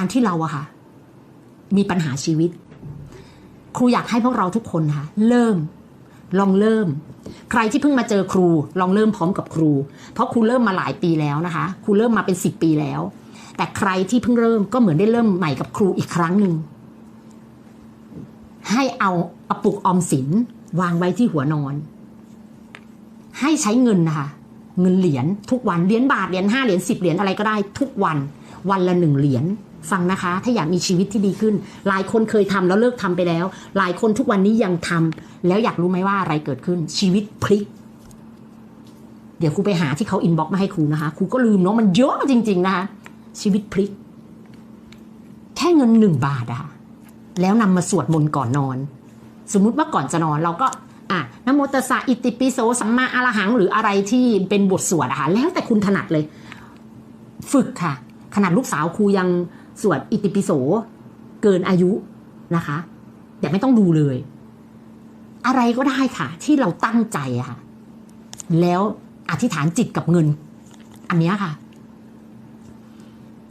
การที่เราอะค่ะ มีปัญหาชีวิต ครูอยากให้พวกเราทุกคนค่ะ เริ่ม ลองเริ่ม ใครที่เพิ่งมาเจอครู ลองเริ่มพร้อมกับครู เพราะครูเริ่มมาหลายปีแล้วนะคะ ครูเริ่มมาเป็นสิบปีแล้ว แต่ใครที่เพิ่งเริ่มก็เหมือนได้เริ่มใหม่กับครูอีกครั้งหนึ่งให้เอากระปุกออมสินวางไว้ที่หัวนอน ให้ใช้เงินนะคะเงินเหรียญทุกวันเหรียญบาทเหรียญห้าเหรียญสิบเหรียญอะไรก็ได้ทุกวัน วันละหนึ่งเหรียญ ฟังนะคะ ถ้าอยากมีชีวิตที่ดีขึ้น หลายคนเคยทำแล้วเลิกทำไปแล้ว หลายคนทุกวันนี้ยังทำแล้วอยากรู้ไหมว่าอะไรเกิดขึ้น ชีวิตพลิก เดี๋ยวครูไปหาที่เขาอินบ็อกซ์มาให้ครูนะคะครูก็ลืมเนาะมันเยอะจริง ๆ นะคะ ชีวิตพลิก แค่เงินหนึ่งบาทอะค่ะแล้วนำมาสวดมนต์ก่อนนอน สมมุติว่าก่อนจะนอนเราก็อะนโมตัสสะอิติปิโสสัมมาอรหังหรืออะไรที่เป็นบทสวดอะค่ะแล้วแต่คุณถนัดเลย ฝึกค่ะ ขนาดลูกสาวครูยัง สวดอิติปิโสเกินอายุนะคะ แต่ไม่ต้องดูเลย อะไรก็ได้ค่ะ ที่เราตั้งใจอะค่ะ แล้วอธิษฐานจิตกับเงิน อันนี้ค่ะ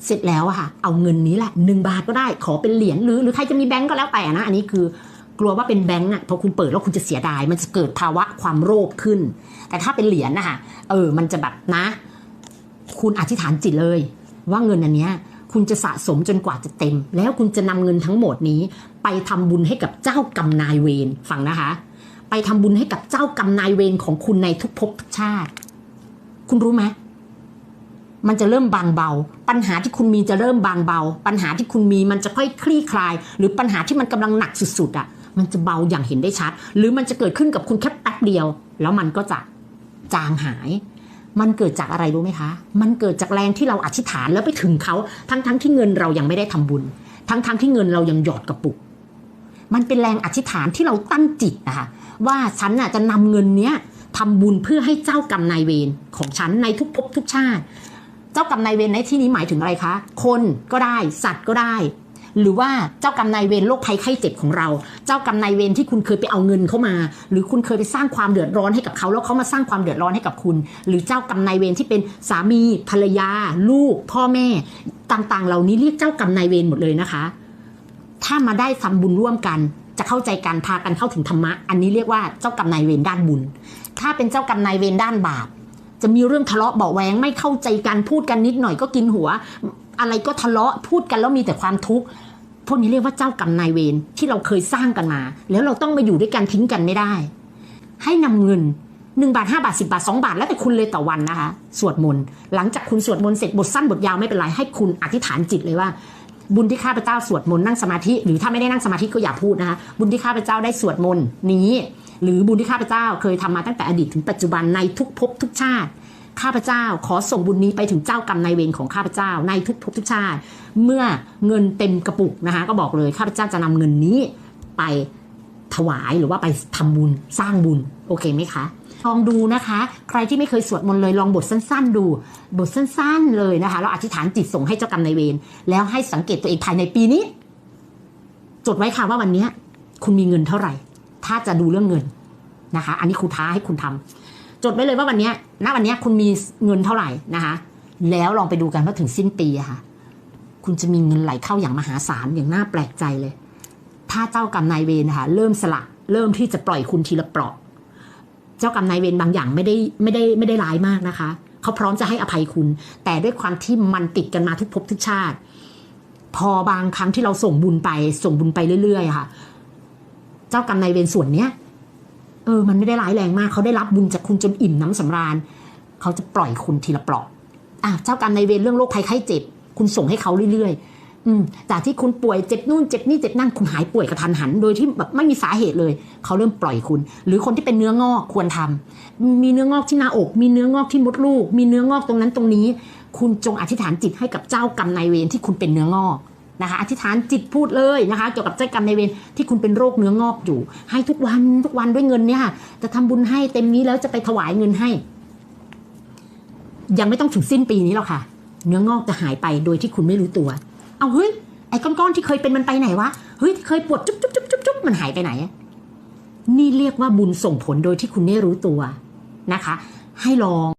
เสร็จแล้วอะค่ะ เอาเงินนี้แหละหนึ่งบาทก็ได้ ขอเป็นเหรียญหรือหรือใครจะมีแบงก์ก็แล้วแต่นะ อันนี้คือกลัวว่าเป็นแบงก์อะพอคุณเปิดแล้วคุณจะเสียดาย มันจะเกิดภาวะความโลภขึ้น แต่ถ้าเป็นเหรียญนะคะเออ มันจะแบบนะ คุณอธิษฐานจิตเลย ว่าเงินอันเนี้ย คุณจะสะสมจนกว่าจะเต็ม แล้วคุณจะนำเงินทั้งหมดนี้ ไปทำบุญให้กับเจ้ากรรมนายเวรฟังนะคะ ไปทำบุญให้กับเจ้ากรรมนายเวรของคุณในทุกภพทุกชาติ คุณรู้ไหมมันจะเริ่มบางเบา ปัญหาที่คุณมีจะเริ่มบางเบา ปัญหาที่คุณมีมันจะค่อยคลี่คลาย หรือปัญหาที่มันกำลังหนักสุดๆอะ มันจะเบาอย่างเห็นได้ชัด หรือมันจะเกิดขึ้นกับคุณแค่แป๊บเดียว แล้วมันก็จะจางหาย มันเกิดจากอะไรรู้ไหมคะ มันเกิดจากแรงที่เราอธิษฐานแล้วไปถึงเขาทั้งๆที่เงินเรายังไม่ได้ทำบุญ ทั้งๆที่เงินเรายังหยอดกระปุก มันเป็นแรงอธิษฐานที่เราตั้งจิตนะคะว่าฉันน่ะจะนำเงินเนี้ยทำบุญเพื่อให้เจ้ากรรมนายเวรของฉันในทุกภพทุกชาติ เจ้ากรรมนายเวรในที่นี้หมายถึงอะไรคะ คนก็ได้สัตว์ก็ได้ หรือว่าเจ้ากรรมนายเวรโรคภัยไข้เจ็บของเรา เจ้ากรรมนายเวรที่คุณเคยไปเอาเงินเข้ามา หรือคุณเคยไปสร้างความเดือดร้อนให้กับเขาแล้วเขามาสร้างความเดือดร้อนให้กับคุณ หรือเจ้ากรรมนายเวรที่เป็นสามีภรรยา ลูก พ่อแม่ ต่างๆ เหล่านี้เรียกเจ้ากรรมนายเวรหมดเลยนะคะ ถ้ามาได้ทำบุญร่วมกันจะเข้าใจกันพากันเข้าถึงธรรมะ อันนี้เรียกว่าเจ้ากรรมนายเวรด้านบุญ ถ้าเป็นเจ้ากรรมนายเวรด้านบาปจะมีเรื่องทะเลาะเบาแวงไม่เข้าใจกันพูดกันนิดหน่อยก็กินหัว อะไรก็ทะเลาะพูดกันแล้วมีแต่ความทุกข์พวกนี้เรียกว่าเจ้ากรรมนายเวรที่เราเคยสร้างกันมา แล้วเราต้องมาอยู่ด้วยกันทิ้งกันไม่ได้ ให้นำเงินหนึ่งบาทห้าบาทสิบาทสองบาท แล้วแต่คุณเลยต่อวันนะคะ สวดมนต์หลังจากคุณสวดมนต์เสร็จบทสั้นบทยาวไม่เป็นไรให้คุณอธิษฐานจิตเลยว่า บุญที่ข้าพเจ้าสวดมนต์นั่งสมาธิหรือถ้าไม่ได้นั่งสมาธิก็อย่าพูดนะคะบุญที่ข้าพเจ้าได้สวดมนต์นี้ หรือบุญที่ข้าพเจ้าเคยทำมาตั้งแต่อดีตถึงปัจจุบันในทุกภพทุกชาติ ข้าพเจ้าขอส่งบุญนี้ไปถึงเจ้ากรรมนายเวรของข้าพเจ้าในทุกภพทุกชาติ เมื่อเงินเต็มกระปุกนะคะ ก็บอกเลยข้าพเจ้าจะนำเงินนี้ไปถวายหรือว่าไปทำบุญสร้างบุญโอเคไหมคะลองดูนะคะ ใครที่ไม่เคยสวดมนต์เลยลองบทสั้น ๆ ดู บทสั้น ๆ เลยนะคะแล้วอธิษฐานจิตส่งให้เจ้ากรรมนายเวรแล้วให้สังเกตตัวเองภายในปีนี้ จดไว้ค่ะว่าวันนี้คุณมีเงินเท่าไหร่ ถ้าจะดูเรื่องเงินนะคะ อันนี้ครูท้าให้คุณทำ จดไว้เลยว่าวันนี้ณวันนี้คุณมีเงินเท่าไหร่นะคะ แล้วลองไปดูกันว่าถึงสิ้นปีอะค่ะ คุณจะมีเงินไหลเข้าอย่างมหาศาลอย่างน่าแปลกใจเลย ถ้าเจ้ากรรมนายเวรนะคะเริ่มสละเริ่มที่จะปล่อยคุณทีละเปราะ เจ้ากรรมนายเวรบางอย่างไม่ได้ไม่ได้ไม่ได้ร้ายมากนะคะ เขาพร้อมจะให้อภัยคุณ แต่ด้วยความที่มันติดกันมาทุกภพทุกชาติ พอบางครั้งที่เราส่งบุญไปส่งบุญไปเรื่อยๆค่ะ เจ้ากรรมนายเวรส่วนเนี้ย ออมันไม่ได้ร้ายแรงมากเขาได้รับบุญจากคุณจนอิ่มน้ำสำราญเขาจะปล่อยคุณทีละเปลาะอะเจ้ากรรมนายเวรเรื่องโรคภัยไข้เจ็บ คุณส่งให้เขาเรื่อยๆ อืมจากที่คุณป่วยเจ็บนู่นเจ็บนี่เจ็บนั่นคุณหายป่วยกระทันหัน โดยที่แบบไม่มีสาเหตุเลย เขาเริ่มปล่อยคุณ หรือคนที่เป็นเนื้องอกควรทำมีเนื้องอกที่หน้าอก มีเนื้องอกที่มดลูก มีเนื้องอกตรงนั้นตรงนี้ คุณจงอธิษฐานจิตให้กับเจ้ากรรมนายเวรที่คุณเป็นเนื้องอก นะคะอธิษฐานจิตพูดเลยนะคะ เกี่ยวกับเจ้ากรรมในเวรที่คุณเป็นโรคเนื้องอกอยู่ ให้ทุกวันทุกวันด้วยเงินเนี่ยค่ะจะทำบุญให้เต็มนี้แล้วจะไปถวายเงินให้ ยังไม่ต้องถึงสิ้นปีนี้หรอกค่ะ เนื้องอกจะหายไปโดยที่คุณไม่รู้ตัว เอาเฮ้ยไอ้ก้อนๆที่เคยเป็นมันไปไหนวะเฮ้ยเคยปวดจุ๊บจุ๊บจุ๊บจุ๊บจุ๊บมันหายไปไหน นี่เรียกว่าบุญส่งผลโดยที่คุณไม่รู้ตัวนะคะ ให้ลอง